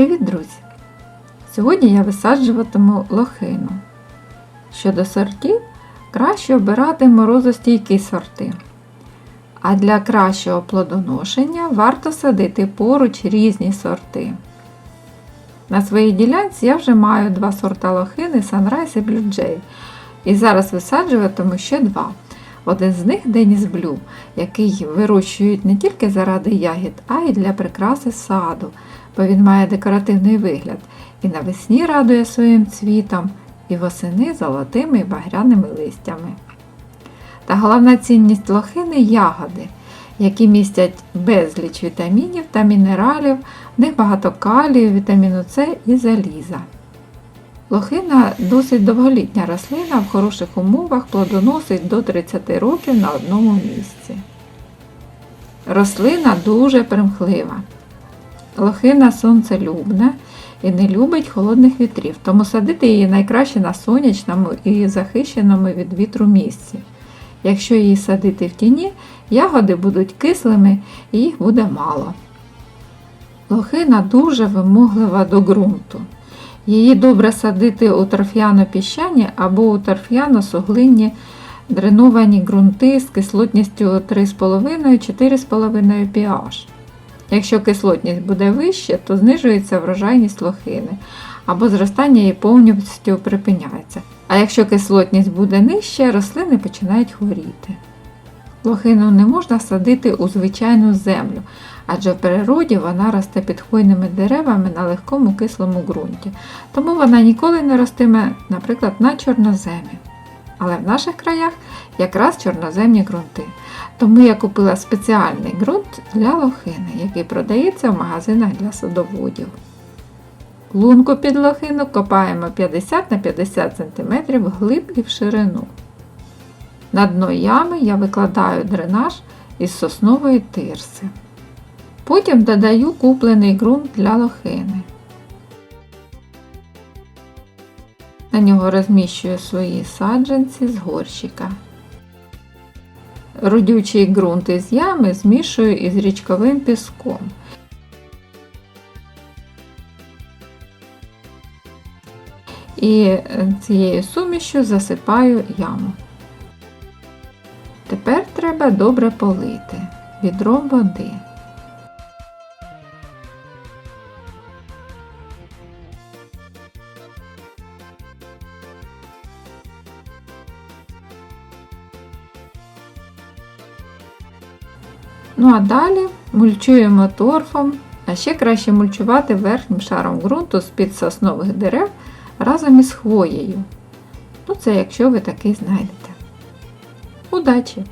Привіт, друзі! Сьогодні я висаджуватиму лохину. Щодо сортів, краще обирати морозостійкі сорти. А для кращого плодоношення варто садити поруч різні сорти. На своїй ділянці я вже маю два сорта лохини Sunrise і Blue Jay. І зараз висаджуватиму ще два. Один з них Деніс Блю, який вирощують не тільки заради ягід, а й для прикраси саду, бо він має декоративний вигляд і навесні радує своїм цвітом, і восени золотими і багряними листями. Та головна цінність лохини ягоди, які містять безліч вітамінів та мінералів, в них багато калію, вітаміну С і заліза. Лохина досить довголітня рослина в хороших умовах плодоносить до 30 років на одному місці. Рослина дуже примхлива. Лохина сонцелюбна і не любить холодних вітрів, тому садити її найкраще на сонячному і захищеному від вітру місці. Якщо її садити в тіні, ягоди будуть кислими і їх буде мало. Лохина дуже вимоглива до ґрунту. Її добре садити у торф'яно-піщані або у торф'яно-суглинні дреновані ґрунти з кислотністю 3,5-4,5 pH. Якщо кислотність буде вище, то знижується врожайність лохини або зростання її повністю припиняється. А якщо кислотність буде нижча, рослини починають хворіти. Лохину не можна садити у звичайну землю, адже в природі вона росте під хвойними деревами на легкому кислому ґрунті, тому вона ніколи не ростиме, наприклад, на чорноземі. Але в наших краях якраз чорноземні ґрунти. Тому я купила спеціальний ґрунт для лохини, який продається в магазинах для садоводів. Лунку під лохину копаємо 50 на 50 см вглиб і в ширину. На дно ями я викладаю дренаж із соснової тирси. Потім додаю куплений ґрунт для лохини. На нього розміщую свої саджанці з горщика. Родючий ґрунт із ями змішую із річковим піском. І цією сумішю засипаю яму. Тепер треба добре полити відром води. Ну а далі мульчуємо торфом, а ще краще мульчувати верхнім шаром ґрунту з-під соснових дерев разом із хвоєю. Ну це якщо ви такий знайдете. Удачі!